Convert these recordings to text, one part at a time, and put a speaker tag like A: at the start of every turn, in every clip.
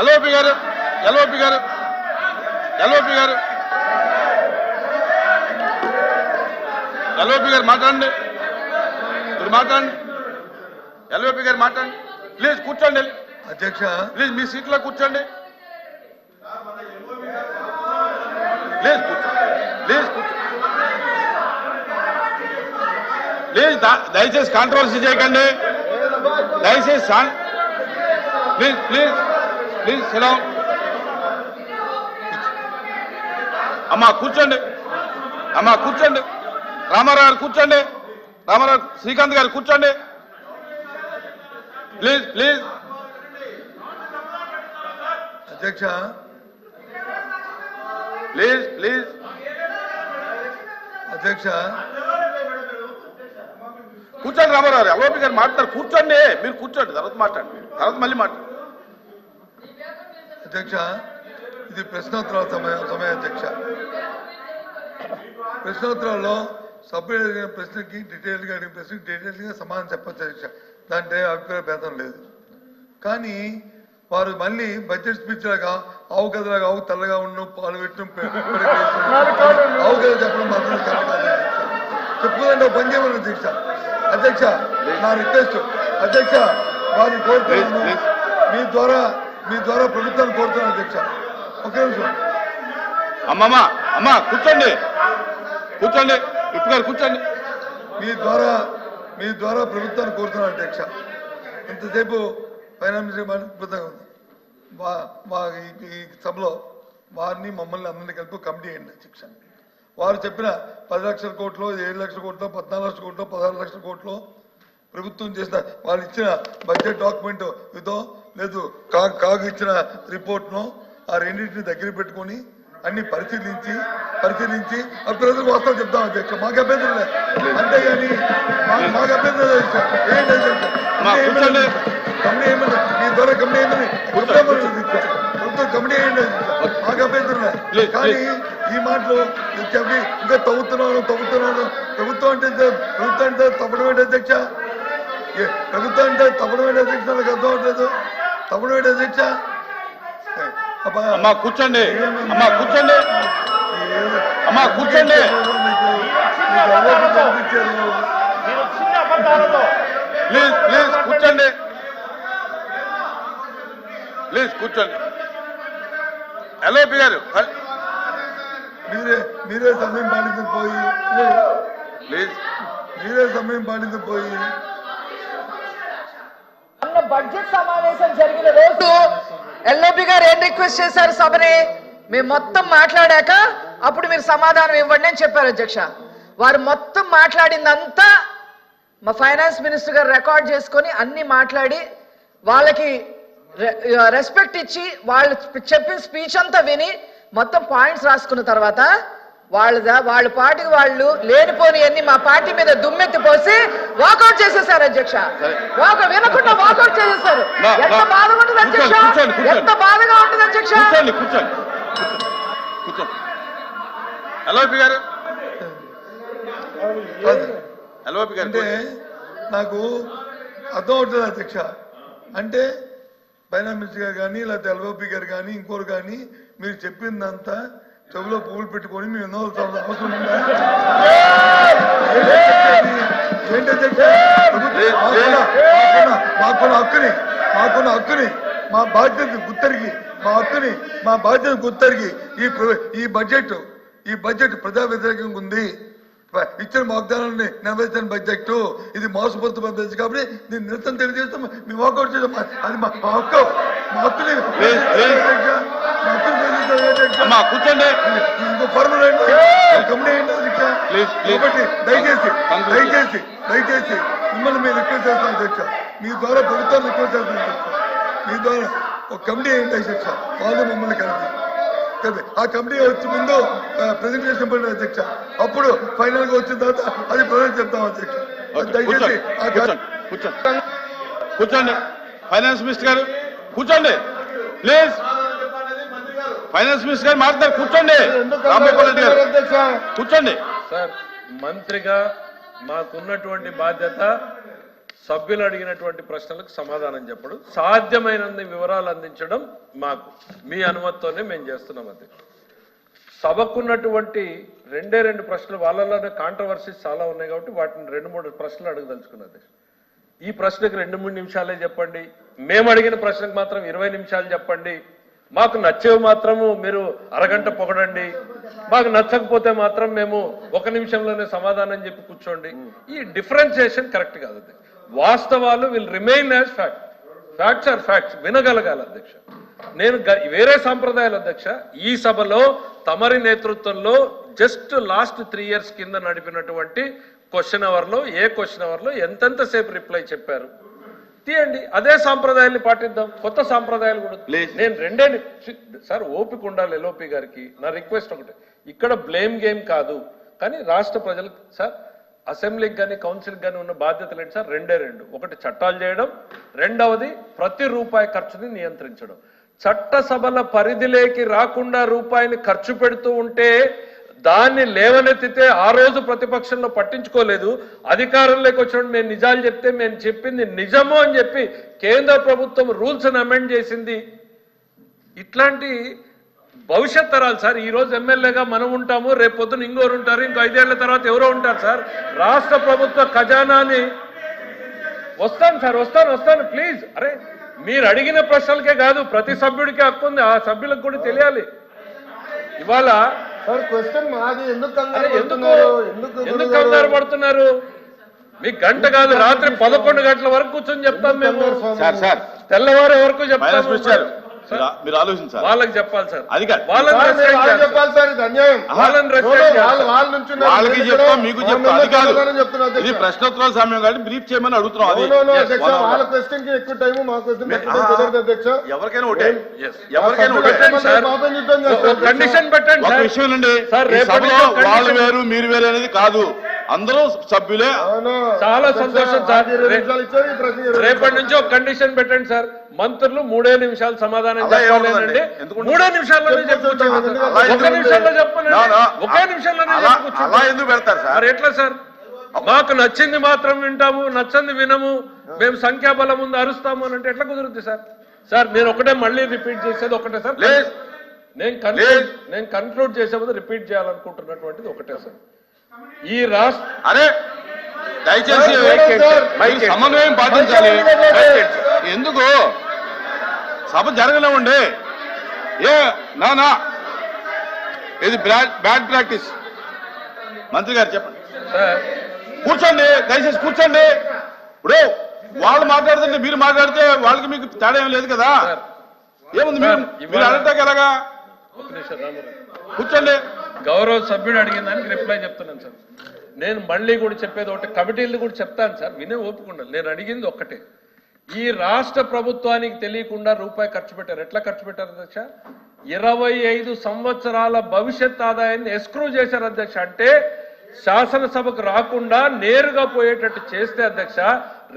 A: LOP గారు LOP గారు LOP గారు. ఎల్ఓపి గారు మాట్లాడండి. మీరు మాట్లాడండి. ఎల్ఓపి గారు మాట్లాడండి. ప్లీజ్ కూర్చోండి.
B: అధ్యక్ష.
A: ప్లీజ్ మీ సీట్లో కూర్చోండి. ప్లీజ్ ప్లీజ్ ప్లీజ్ దయచేసి కాంట్రవర్సీ చేయకండి. దయచేసి ప్లీజ్ ప్లీజ్. ప్లీజ్ సిడం అమ్మా కూర్చోండి. అమ్మా కూర్చోండి. రామారావు గారు కూర్చోండి. రామారావు శ్రీకాంత్ గారు కూర్చోండి. Please please.
B: అధ్యక్ష.
A: Please please.
B: అధ్యక్ష.
A: కూర్చోండి రామారావు గారు ఎల్ఓపి గారు మాట్లాడారు కూర్చోండి. మీరు కూర్చోండి. తర్వాత మాట్లాడండి. తర్వాత మళ్ళీ మాట్లాడండి.
B: అధ్యక్ష ఇది ప్రశ్నోత్తరాల సమయం సమయం అధ్యక్ష ప్రశ్నోత్తరాల్లో సభ్యులు అడిగిన ప్రశ్నకి డీటెయిల్గా అడిగిన ప్రశ్నకి డీటెయిల్గా సమాధానం చెప్పచ్చు అధ్యక్ష. దాంట్లో అభిప్రాయ భేదం లేదు. కానీ వారు మళ్ళీ బడ్జెట్ స్పీచ్ లాగా ఆవు కథలాగా ఆవు తెల్లగా ఉండు పాలు పెట్టు ఆవు కథ చెప్పడం మాత్రం కరెక్ట్ కాదు అధ్యక్ష. చెప్పుకోదండి పని చేయమని అధ్యక్ష. అధ్యక్ష నా రిక్వెస్ట్. అధ్యక్ష వారిని కోరుతున్నాను మీ ద్వారా మీ ద్వారా ప్రభుత్వాన్ని కోరుతున్నాను అధ్యక్ష. ఒక నిమిషం.
A: అమ్మమ్మ అమ్మ కూర్చోండి. కూర్చోండి. ఇప్పుడు గారు కూర్చోండి.
B: మీ ద్వారా మీ ద్వారా ప్రభుత్వాన్ని కోరుతున్నాను అధ్యక్ష. ఇంతసేపు ఫైనాన్స్ అద్భుతంగా ఉంది. మా ఈ- ఈ సభలో వారిని మమ్మల్ని అందరినీ కలిపి కమిటీ అయ్యండి అధ్యక్ష. వారు చెప్పిన పది లక్షల కోట్లు ఏడు లక్షల కోట్లు పద్నాలుగు లక్షల కోట్లు పదహారు లక్షల కోట్లు ప్రభుత్వం చేసిన వాళ్ళు ఇచ్చిన బడ్జెట్ డాక్యుమెంట్ ఇదో లేదు కాగ్ ఇచ్చిన రిపోర్ట్ను ఆ రెండింటిని దగ్గర పెట్టుకొని అన్ని పరిశీలించి పరిశీలించి ప్రజలు వాస్తవం చెప్తాం అధ్యక్ష. మాకు అభ్యంతరం లేదు. అంతేగాని మా- మాకు. ఏంటి అధ్యక్ష?
A: మా
B: ఏమన్నా ద్వారా కమిటీ ఏమని. ప్రభుత్వం కమిటీ ఏంటి మాకు
A: Please,
B: కానీ ఈ మాటలు చెప్పి ఇంకా తవ్వుతున్నాను తవ్వుతున్నాను. ప్రభుత్వం అంటే ప్రభుత్వం అంటే తప్పడం ఏంటి అధ్యక్ష? ప్రభుత్వం అంటే తప్పడం ఏంటి అధ్యక్ష? నాకు అర్థం అవట్లేదు తప్పడం ఏ, అబ్బా,
A: అమ్మ కూర్చోండి. అమ్మ కూర్చోండి. అమ్మ కూర్చోండి. ప్లీజ్ ప్లీజ్ కూర్చోండి. ప్లీజ్ కూర్చోండి. ఎల్ఓపి గారు.
B: మీరే మీరే సమయం పాటించు పోయి
A: ప్లీజ్.
B: మీరే సమయం పాటించు పోయి
C: మొన్న బడ్జెట్ సమావేశం జరిగిన రోజు ఎల్ఓపి గారు ఏం రిక్వెస్ట్ చేశారు సభని? మేము మొత్తం మాట్లాడాక అప్పుడు మీరు సమాధానం ఇవ్వండి అని చెప్పారు అధ్యక్ష. వారు మొత్తం మాట్లాడిందంతా మా ఫైనాన్స్ మినిస్టర్ గారు రికార్డ్ చేసుకొని అన్ని మాట్లాడి వాళ్ళకి రెస్పెక్ట్ ఇచ్చి వాళ్ళు చెప్పిన స్పీచ్ అంతా విని మొత్తం పాయింట్స్ రాసుకున్న తర్వాత వాళ్ళ వాళ్ళ పార్టీకి వాళ్ళు లేనిపోని అన్ని మా పార్టీ మీద దుమ్మెత్తి పోసి వాకౌట్ చేసేసారు అధ్యక్ష. వాక వినకుండా వాకౌట్ చేసేసారు. ఎంత. బాధగా ఉంటుంది అధ్యక్ష. ఎంత బాధగా ఉంటుంది అధ్యక్ష?
B: అంటే నాకు అర్థం అవుతుంది అధ్యక్ష. అంటే ఫైనాన్స్ మినిస్టర్ గారు కానీ లేకపోతే ఎల్ఓపి గారు కానీ ఇంకోరు కానీ మీరు చెప్పిందంతా చెవిలో పువ్వులు పెట్టుకొని మేము ఎన్నో అవసరం ఉందా ఏంటి అధ్యక్ష మాకున్న- హక్కుని మాకున్న హక్కుని మా బాధ్యత గుర్తెరిగి మా హక్కుని మా బాధ్యత గుర్తెరిగి ఈ ఈ బడ్జెట్ ఈ బడ్జెట్ ప్రజా వ్యతిరేకంగా ఉంది. ఇచ్చిన వాగ్దానాన్ని నెరవేర్చిన బడ్జెట్ ఇది మోసపోతున్న బడ్జెట్ కాబట్టి దీన్ని నిరసన తెలియజేస్తాం మేము వాకౌట్ చేస్తాం అది మా హక్కు మా హక్కుని. కాబట్టి దయచేసి. దయచేసి దయచేసి మిమ్మల్ని మీరు రిక్వెస్ట్ చేస్తాను అధ్యక్ష మీ ద్వారా ప్రభుత్వాన్ని రిక్వెస్ట్ అధ్యక్ష మీ ద్వారా ఒక కమిటీ ఏంటి అధ్యక్ష వాళ్ళు మమ్మల్ని కలిపి. ఆ కమిటీ వచ్చే ముందు ప్రెజెంటేషన్ పడిన అధ్యక్ష. అప్పుడు ఫైనల్గా వచ్చిన తర్వాత అది ప్రజెంట్ చెప్తాం అధ్యక్ష. దయచేసి
A: కూర్చోండి ఫైనాన్స్ మినిస్టర్ గారు కూర్చోండి. ప్లీజ్ ఫైనాన్స్ మినిస్టర్ గారు మాట్లాడారు కూర్చోండి. రెడ్డి గారు. కూర్చోండి.
D: సార్ మంత్రిగా మాకున్నటువంటి బాధ్యత సభ్యులు అడిగినటువంటి ప్రశ్నలకు సమాధానం చెప్పడం సాధ్యమైనన్ని వివరాలు అందించడం మాకు మీ అనుమతితోనే మేము చేస్తున్నాం అది. సభకున్నటువంటి రెండే రెండు ప్రశ్నలు వాళ్ళలోనే కాంట్రవర్సీస్ చాలా ఉన్నాయి కాబట్టి వాటిని రెండు మూడు ప్రశ్నలు అడగదలుచుకున్నది. ఈ ప్రశ్నకు రెండు మూడు నిమిషాలే చెప్పండి. మేము అడిగిన ప్రశ్నకు మాత్రం ఇరవై నిమిషాలు చెప్పండి. మాకు నచ్చేవి మాత్రము మీరు అరగంట పొగడండి. మాకు నచ్చకపోతే మాత్రం మేము ఒక నిమిషంలోనే సమాధానం చెప్పి కూర్చోండి. ఈ డిఫరెన్సియేషన్ కరెక్ట్ కాదు వాస్తవాలు will remain as fact facts are facts వినగలగాలి అధ్యక్ష. నేను వేరే సాంప్రదాయాలు అధ్యక్ష. ఈ సభలో తమరి నేతృత్వంలో జస్ట్ లాస్ట్ త్రీ ఇయర్స్ కింద నడిపినటువంటి క్వశ్చన్ అవర్లో ఏ క్వశ్చన్ అవర్లో ఎంతెంత సేపు రిప్లై చెప్పారు? తీయండి. అదే సాంప్రదాయాన్ని పాటిద్దాం. కొత్త సాంప్రదాయాలు కూడా. నేను రెండే సార్ ఓపిక ఉండాలి ఎల్ఓపి గారికి. నా రిక్వెస్ట్ ఒకటే. ఇక్కడ బ్లేమ్ గేమ్ కాదు. కానీ రాష్ట్ర ప్రజలకు సార్ అసెంబ్లీకి కానీ కౌన్సిల్కి కానీ ఉన్న బాధ్యతలు ఏంటి సార్? రెండే రెండు. ఒకటి చట్టాలు చేయడం రెండవది ప్రతి రూపాయి ఖర్చుని నియంత్రించడం. చట్టసభల పరిధిలోకి రాకుండా రూపాయిని ఖర్చు పెడుతూ ఉంటే దాన్ని లేవనెత్తితే ఆ రోజు ప్రతిపక్షంలో పట్టించుకోలేదు. అధికారంలోకి వచ్చినప్పుడు మేము నిజాలు చెప్తే మేము చెప్పింది నిజము అని చెప్పి కేంద్ర ప్రభుత్వం రూల్స్ని అమెండ్ చేసింది. ఇట్లాంటి భవిష్యత్ తరాలు సార్ ఈ రోజు ఎమ్మెల్యేగా మనం ఉంటాము రేపు పొద్దున ఇంకోరు ఉంటారు ఇంకో ఐదేళ్ళ తర్వాత ఎవరో ఉంటారు సార్. రాష్ట్ర ప్రభుత్వ ఖజానాని వస్తాను సార్ వస్తాను వస్తాను ప్లీజ్. అరే మీరు అడిగిన ప్రశ్నలకే కాదు ప్రతి సభ్యుడికి హక్కు ఉంది ఆ సభ్యులకు కూడా తెలియాలి. ఇవాళ
E: సార్ క్వశ్చన్ మాది. ఎందుకు కంగారు
D: ఎందుకు?
E: పడుతున్నారు? ఎందుకు
D: ఎందుకు
E: గురుగారు?
D: కంగారు పడుతున్నారు? మీకు గంట కాదు రాత్రి పదకొండు గంటల వరకు కూర్చొని చెప్తాం మేము. తెల్లవారే వరకు
A: మినిస్టర్ మీరు ఆలోచించాలి.
D: వాళ్ళకి చెప్పాలి సార్.
A: అది కాదు.
D: వాళ్ళని.
E: చెప్పాలి సార్ ఇది అన్యాయం.
D: వాళ్ళని
E: వాళ్ళు
D: సార్.
E: వాళ్ళు నుంచి
A: వాళ్ళకి చెప్తాం మీకు చెప్తాం. అది కాదు. ఇది ప్రశ్నోత్తరాల సమయం కాబట్టి బ్రీఫ్ చేయమని అడుగుతున్నాం. అది.
E: వాళ్ళ క్వశ్చన్కి ఎక్కువ టైం మా క్వశ్చన్ కుదరదు అధ్యక్ష.
A: ఎవరికైనా ఒకటే. ఎవరికైనా ఒకటే
D: కండిషన్ పెట్టండి
A: ఒక
D: సార్.
A: విషయం అండి సభలో వాళ్ళు వేరు మీరు వేరు అనేది కాదు. అందరూ సభ్యులే.
D: చాలా సంతోషం సార్. రేపటి నుంచి ఒక కండిషన్ పెట్టండి సార్. మంత్రులు మూడే నిమిషాలు సమాధానం
A: ఉండదు?
D: మూడే నిమిషాల్లోనే
E: చెప్పొచ్చు,
D: చెప్పుకోవచ్చు ఒక నిమిషంలో. ఒకే నిమిషంలోనే
A: అలా
D: చెప్పుకోవచ్చు
A: అలా ఎందుకు పెడతారు సార్?
D: ఎట్లా సార్? మాకు నచ్చింది మాత్రం వింటాము నచ్చంది వినము. మేము సంఖ్యాబలం ముందు అరుస్తాము అని అంటే ఎట్లా కుదురుద్ది సార్? సార్ నేను ఒకటే మళ్ళీ రిపీట్ చేసేది ఒకటే సార్. నేను కన్క్లూడ్ నేను కన్క్లూడ్ చేసే ముందు రిపీట్ చేయాలనుకుంటున్నటువంటిది ఒకటే సార్. ఈ రాష్ట్ర
A: అరే దయచేసి సమన్వయం పాటించాలి. ఎందుకు? సభ జరగలేమండి ఏ నా నా. ఇది బ్యాడ్ ప్రాక్టీస్ మంత్రి గారు చెప్పండి. కూర్చోండి దయచేసి కూర్చోండి. ఇప్పుడు వాళ్ళు మాట్లాడుతుంటే మీరు మాట్లాడితే వాళ్ళకి మీకు తేడా ఏం లేదు కదా. ఏముంది మీరు? అడగటానికి ఎలాగా. కూర్చోండి.
D: గౌరవ సభ్యుడు అడిగిన దానికి రిప్లై చెప్తున్నాను సార్. నేను మళ్ళీ కూడా చెప్పేది ఒకటి కమిటీలు కూడా చెప్తాను సార్. వినే ఓపుకుండా నేను అడిగింది ఒక్కటే. ఈ రాష్ట్ర ప్రభుత్వానికి తెలియకుండా రూపాయి ఖర్చు పెట్టారు. ఎట్లా ఖర్చు పెట్టారు అధ్యక్ష? ఇరవై ఐదు సంవత్సరాల భవిష్యత్ ఆదాయాన్ని ఎస్క్రూ చేశారు అధ్యక్ష. అంటే శాసనసభకు రాకుండా నేరుగా పోయేటట్టు చేస్తే అధ్యక్ష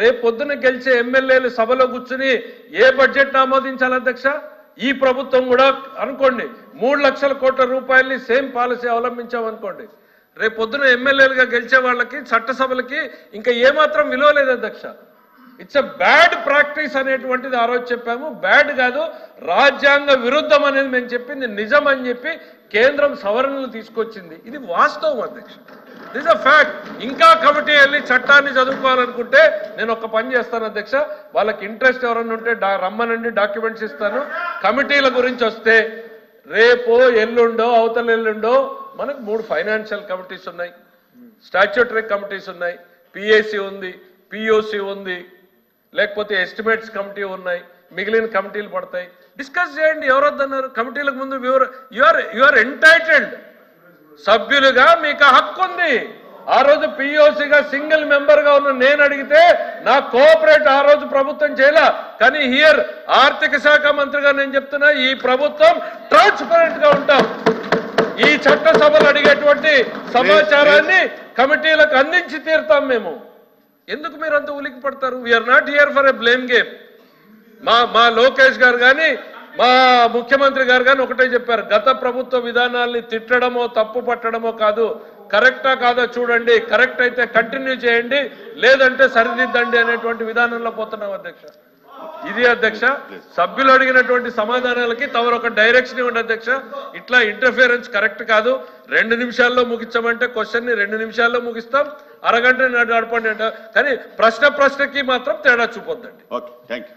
D: రేపొద్దున గెలిచే ఎమ్మెల్యేలు సభలో కూర్చుని ఏ బడ్జెట్ ఆమోదించాలి అధ్యక్ష? ఈ ప్రభుత్వం కూడా అనుకోండి మూడు లక్షల కోట్ల రూపాయలని సేమ్ పాలసీ అవలంబించామనుకోండి రేపు పొద్దున ఎమ్మెల్యేలుగా గెలిచే వాళ్ళకి చట్టసభలకి ఇంకా ఏమాత్రం విలువ లేదు అధ్యక్ష. ఇట్స్ అ బ్యాడ్ ప్రాక్టీస్ అనేటువంటిది ఆ రోజు చెప్పాము. బ్యాడ్ కాదు రాజ్యాంగ విరుద్ధం అనేది మేము చెప్పింది నిజం అని చెప్పి కేంద్రం సవరణలు తీసుకొచ్చింది. ఇది వాస్తవం అధ్యక్ష. దిస్ అ ఫ్యాక్ట్ ఇంకా కమిటీ వెళ్ళి చట్టాన్ని చదువుకోవాలనుకుంటే నేను ఒక పని చేస్తాను అధ్యక్ష. వాళ్ళకి ఇంట్రెస్ట్ ఎవరన్నా ఉంటే రమ్మనండి డాక్యుమెంట్స్ ఇస్తాను. కమిటీల గురించి వస్తే రేపో ఎల్లుండో అవతల ఎల్లుండో మనకు మూడు ఫైనాన్షియల్ కమిటీస్ ఉన్నాయి. స్టాచ్యూటరీ కమిటీస్ ఉన్నాయి. పిఏసి ఉంది పిఓసి ఉంది. లేకపోతే ఎస్టిమేట్స్ కమిటీ ఉన్నాయి. మిగిలిన కమిటీలు పడతాయి. డిస్కస్ చేయండి ఎవరొద్దన్నారు? కమిటీలకు ముందు యువర్ యువర్ ఎంటైటెడ్ సభ్యులుగా మీకు హక్కు ఉంది. ఆ రోజు పిఓసిగా సింగిల్ మెంబర్గా ఉన్న నేను అడిగితే నా కోఆపరేట్ ఆ రోజు ప్రభుత్వం చేయలే. కానీ హియర్ ఆర్థిక శాఖ మంత్రిగా నేను చెప్తున్నా ఈ ప్రభుత్వం ట్రాన్స్పరెంట్గా ఉంటాం. ఈ చట్టసభలు అడిగేటువంటి సమాచారాన్ని కమిటీలకు అందించి తీరుతాం మేము. ఎందుకు మీరు అంత ఉలికి పడతారు we are not here for a blame game మా మా లోకేష్ గారు కానీ మా ముఖ్యమంత్రి గారు కానీ ఒకటే చెప్పారు గత ప్రభుత్వ విధానాల్ని తిట్టడమో తప్పు పట్టడమో కాదు కరెక్టా కాదో చూడండి కరెక్ట్ అయితే కంటిన్యూ చేయండి లేదంటే సరిదిద్దండి అనేటువంటి విధానంలో పోతున్నాం అధ్యక్ష. ఇది అధ్యక్ష సభ్యులు అడిగినటువంటి సమాధానాలకి తమరు ఒక డైరెక్షన్ ఇవ్వండి అధ్యక్ష. ఇట్లా ఇంటర్ఫియరెన్స్ కరెక్ట్ కాదు రెండు నిమిషాల్లో ముగించమంటే క్వశ్చన్ని రెండు నిమిషాల్లో ముగిస్తాం అరగంట నడపండి అంటే. కానీ ప్రశ్న ప్రశ్నకి మాత్రం తేడా చూపొద్దండి.
A: Okay thank you